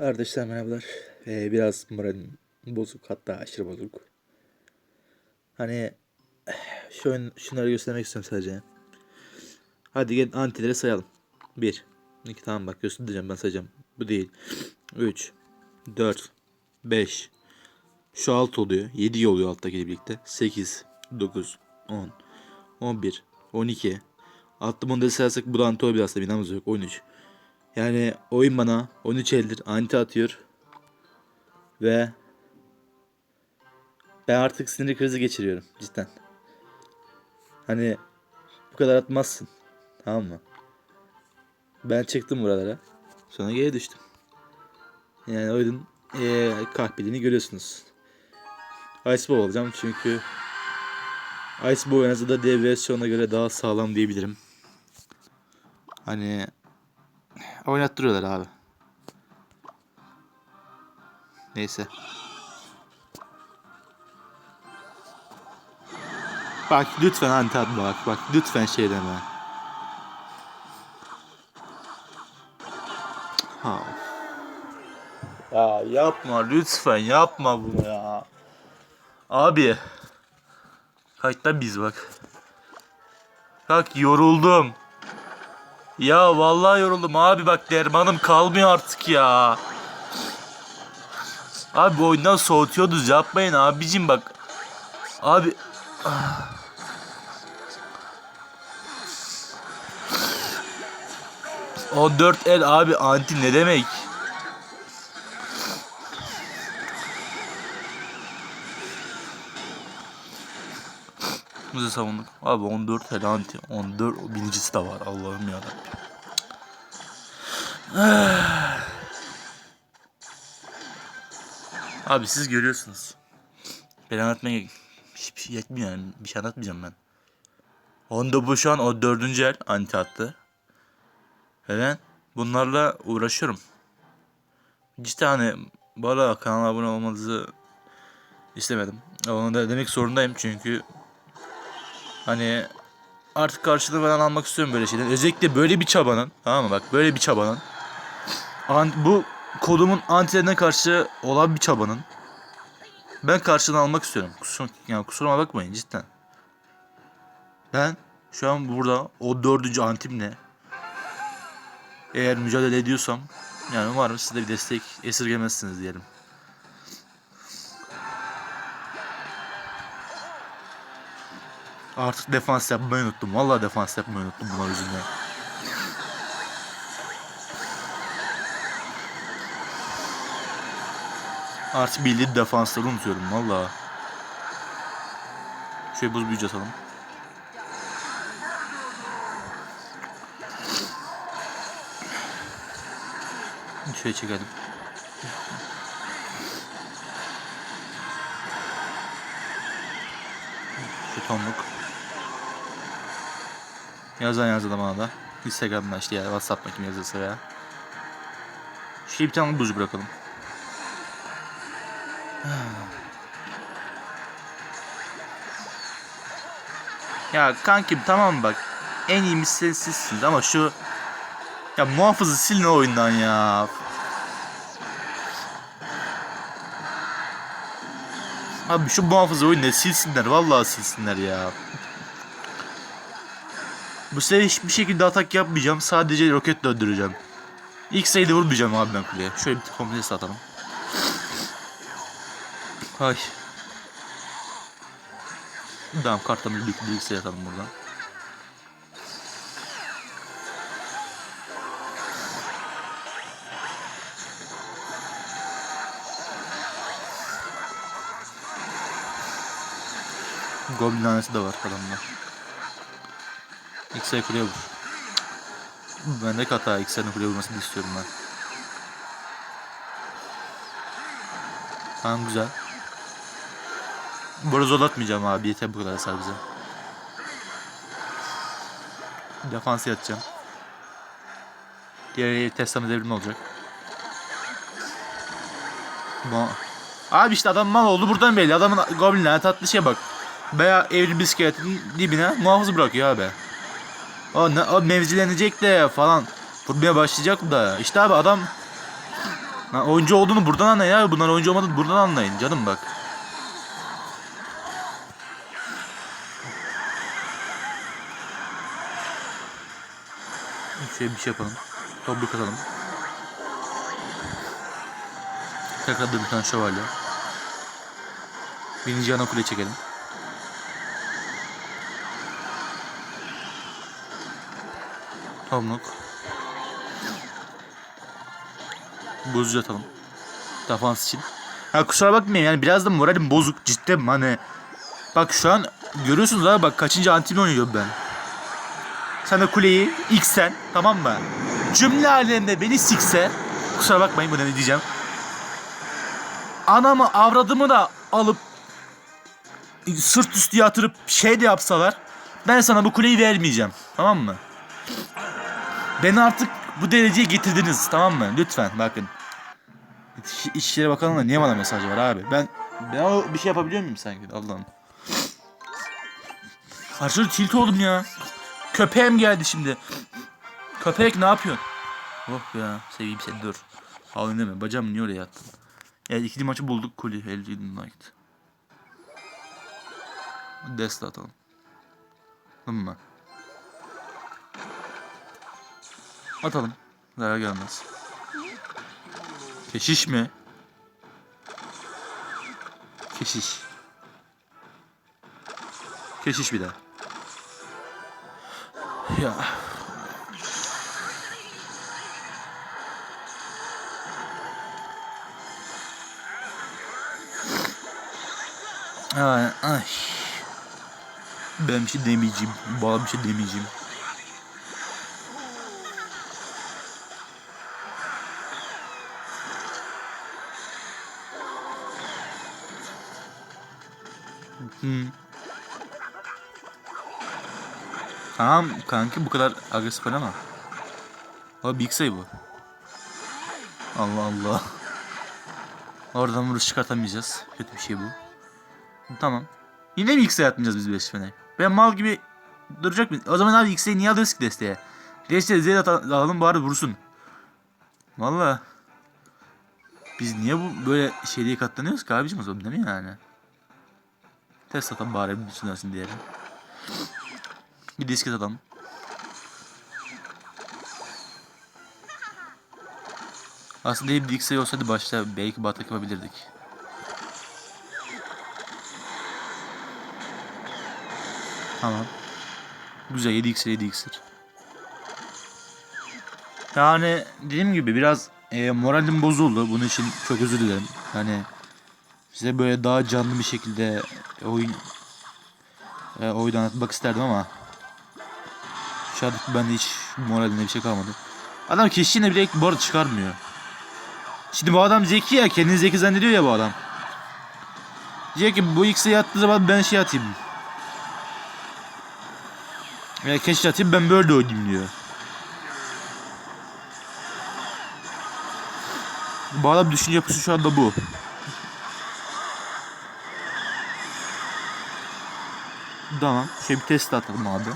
Arkadaşlar merhabalar. Ee, biraz moralim bozuk hatta aşırı bozuk. Hani şöyle şunları göstermek istiyorum sadece. Hadi gel antileri sayalım. 1 2 tamam bak göstereceğim ben sayacağım. Bu değil. 3 4 5 Şu alt oluyor. 7 oluyor alttakiyle birlikte. 8 9 10 11 12 Attım onu da sayarsak bu da anti olabilir aslında binamız yok. 13 yani oyun bana 13 eldir anti atıyor. Ve ben artık sinir krizi geçiriyorum cidden. Hani bu kadar atmazsın. Tamam mı? Ben çıktım buralara. Sonra geri düştüm. Yani oyunun ee, kahpeliğini görüyorsunuz. Icebow olacağım çünkü Icebow en azından versiyona göre daha sağlam diyebilirim. Hani Oynattırıyorlar abi. Neyse. Bak lütfen anti bak. Bak lütfen şey deme. Ha. Ya yapma lütfen yapma bunu ya. Abi. Kayıtta biz bak. Bak yoruldum. Ya vallahi yoruldum abi bak dermanım kalmıyor artık ya. Abi bu oyundan soğutuyoruz yapmayın abicim bak. Abi. Ah. O 4 el abi anti ne demek? Bizi savunduk. Abi 14 el anti. 14 birincisi de var. Allah'ım ya Abi siz görüyorsunuz. Ben anlatmaya hiçbir şey yetmiyor yani. Bir şey anlatmayacağım ben. Onda bu şu an o dördüncü el anti attı. Ve ben bunlarla uğraşıyorum. Cidden hani bu arada kanala abone olmanızı istemedim. Onu da demek zorundayım çünkü hani artık karşılığı falan almak istiyorum böyle şeyden. Özellikle böyle bir çabanın tamam mı bak böyle bir çabanın An- bu kodumun antilerine karşı olan bir çabanın ben karşılığını almak istiyorum. Kusur, yani kusuruma bakmayın cidden. Ben şu an burada o dördüncü antimle eğer mücadele ediyorsam yani umarım siz de bir destek esirgemezsiniz diyelim. Artık defans yapmayı unuttum. Vallahi defans yapmayı unuttum bunlar yüzünden. Artık bildiğin defansları unutuyorum valla. Şöyle buz büyücü atalım. Şöyle çekelim. Şu tonluk. Yazan yazdı bana da. Instagram'dan işte ya WhatsApp'tan kim yazırsa ya. Şöyle bir tane buz bırakalım. Ya kankim tamam bak. En iyi sizsiniz ama şu ya muhafızı silin o oyundan ya. Abi şu muhafızı oyunda silsinler vallahi silsinler ya. Bu sefer hiçbir şekilde atak yapmayacağım. Sadece roket döndüreceğim. İlk sayıda vurmayacağım abi ben kuleye. Şöyle bir komple atalım. Ay. Tamam bir bilgisayar atalım buradan. Goblin hanesi de var adamda. X-Ray kuleye vur. Ben de hata X-Ray'ın kuleye vurmasını istiyorum ben. Tamam güzel. Burada zorlatmayacağım abi yeter bu kadar hasar bize. Defans yatacağım. Diğer Tesla'mız devrim olacak. Bu... Abi işte adam mal oldu buradan belli. Adamın goblinler tatlı şey bak. Veya evrim bisikletin dibine muhafız bırakıyor abi. O, ne, o mevzilenecek de falan. Vurmaya başlayacak da. İşte abi adam Lan oyuncu olduğunu buradan anlayın ya. Bunlar oyuncu olmadığını buradan anlayın canım bak. Şöyle bir şey yapalım. Topu atalım. Tekrar bir tane şövalye. Birinci ana kule çekelim. Tomluk. Buzcu atalım. Defans için. Ha kusura bakmayın yani biraz da moralim bozuk cidden hani. Bak şu an görüyorsunuz abi bak kaçıncı antimi oynuyorum ben. De kuleyi ilk sen tamam mı? Cümle halinde beni sikse kusura bakmayın buna ne diyeceğim. Anamı avradımı da alıp sırt üstü yatırıp şey de yapsalar ben sana bu kuleyi vermeyeceğim. Tamam mı? Beni artık bu dereceye getirdiniz tamam mı? Lütfen bakın. İç- İçişleri Bakanlığı'na niye bana mesaj var abi? Ben ben o bir şey yapabiliyor muyum sanki? Allah'ım. Karşıda tilt oldum ya. Köpeğim geldi şimdi. Köpek ne yapıyorsun? Oh ya seveyim seni dur. Ağlayın deme. Bacağım niye oraya yattın? Ya ikili maçı bulduk kuli. LG Knight. Desla atalım. Tamam mı? Atalım. Zarar gelmez. Keşiş mi? Keşiş. Keşiş bir daha. Ya. Ay, ay. Ben bir şey demeyeceğim. Bana bir şey demeyeceğim. Hmm. Tamam kanki bu kadar agresif oynama. O big sayı bu. Allah Allah. Oradan vuruş çıkartamayacağız. Kötü bir şey bu. Tamam. Yine mi X'e atmayacağız biz 5 fene? Ben mal gibi duracak mı? O zaman abi X'e niye alıyoruz ki desteğe? Desteğe Z at- alalım bari vursun. Valla. Biz niye bu böyle şeyliğe katlanıyoruz ki abicim o zaman değil mi yani? Test atalım bari bir düşünersin diyelim. Bir disket atalım. Aslında hep Dixie olsaydı başta belki batak yapabilirdik. Tamam. Güzel 7 iksir 7 iksir. Yani dediğim gibi biraz e, moralim bozuldu. Bunun için çok özür dilerim. Hani size böyle daha canlı bir şekilde oyun e, oyunu anlatmak isterdim ama şu an bende hiç moralimde bir şey kalmadı. Adam keşişine bile bu arada çıkarmıyor. Şimdi bu adam zeki ya kendini zeki zannediyor ya bu adam. Diyor ki bu X'e yattığı zaman ben şey atayım. Ya keşke atayım ben böyle oynayayım diyor. Bu adam düşünce yapısı şu anda bu. Tamam. Şey bir test atalım abi.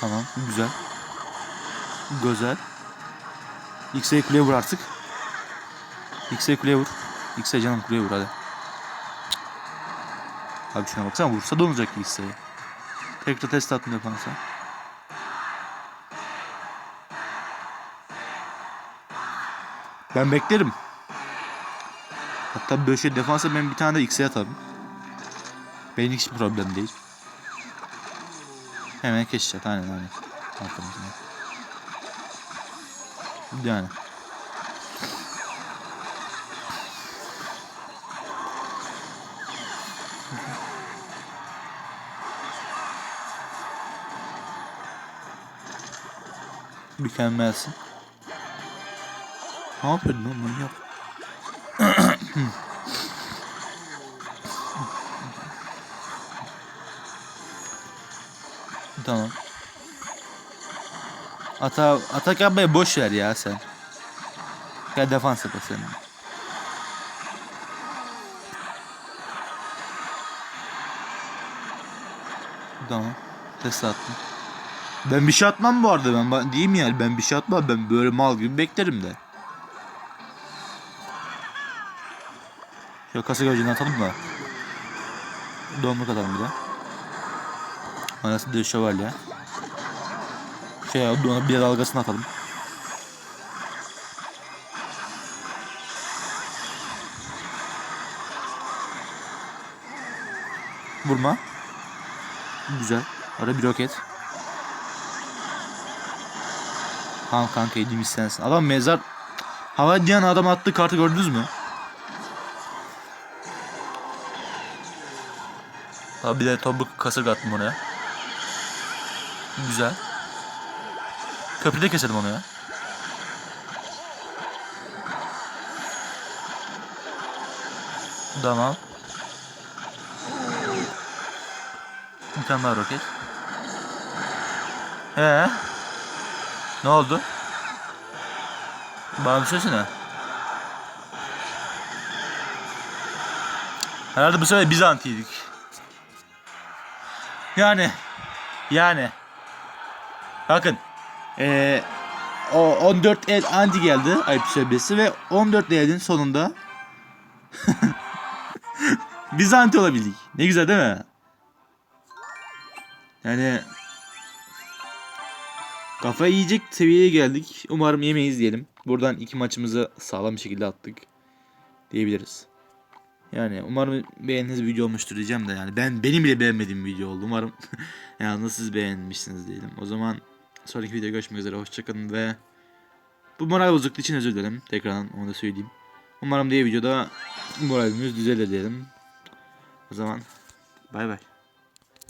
Tamam. Güzel. Güzel. X'e kuleye vur artık. X'e kuleye vur. X'e canım kuleye vur hadi. Abi şuna baksana vursa da olacak ki X'e. Tekrar test attım yapansa. Ben beklerim. Hatta böyle defansa ben bir tane de X'e atarım. Benim hiç problem değil. Hemen keşfet aynen aynen. Arkamızda. Yani. Mükemmelsin. Ne yapıyordun lan manyak? Tamam. Ata Atakan Bey boş ver ya sen. Gel defans yap sen. Tamam. Test attım. Ben bir şey atmam bu arada ben, diyeyim yani ben bir şey atmam ben böyle mal gibi beklerim de. Şöyle kasa gövceni atalım da. Donluk atalım bir de. Anası de şövalye. Şey ona bir dalgasını atalım. Vurma. Güzel. Ara bir roket. Tamam kanka yediğimiz sensin. Adam mezar... Hava diyen adam attığı kartı gördünüz mü? Abi bir de topuk kasırga attım oraya. Güzel. Köprüde keselim onu ya. Tamam. Daha roket. Ee? Ne oldu? Bana bir söylesene. Herhalde bu sefer biz antiydik. Yani. Yani. Bakın. Ee, o 14 el anti geldi ayıp söylesi ve 14 elin sonunda biz anti olabildik. Ne güzel değil mi? Yani kafayı yiyecek seviyeye geldik. Umarım yemeyiz diyelim. Buradan iki maçımızı sağlam bir şekilde attık diyebiliriz. Yani umarım beğendiğiniz video olmuştur diyeceğim de yani ben benim bile beğenmediğim video oldu. Umarım yani siz beğenmişsiniz diyelim. O zaman sonraki videoda görüşmek üzere. Hoşçakalın ve bu moral bozukluğu için özür dilerim. Tekrardan onu da söyleyeyim. Umarım diğer videoda moralimiz düzelir diyelim. O zaman bay bay.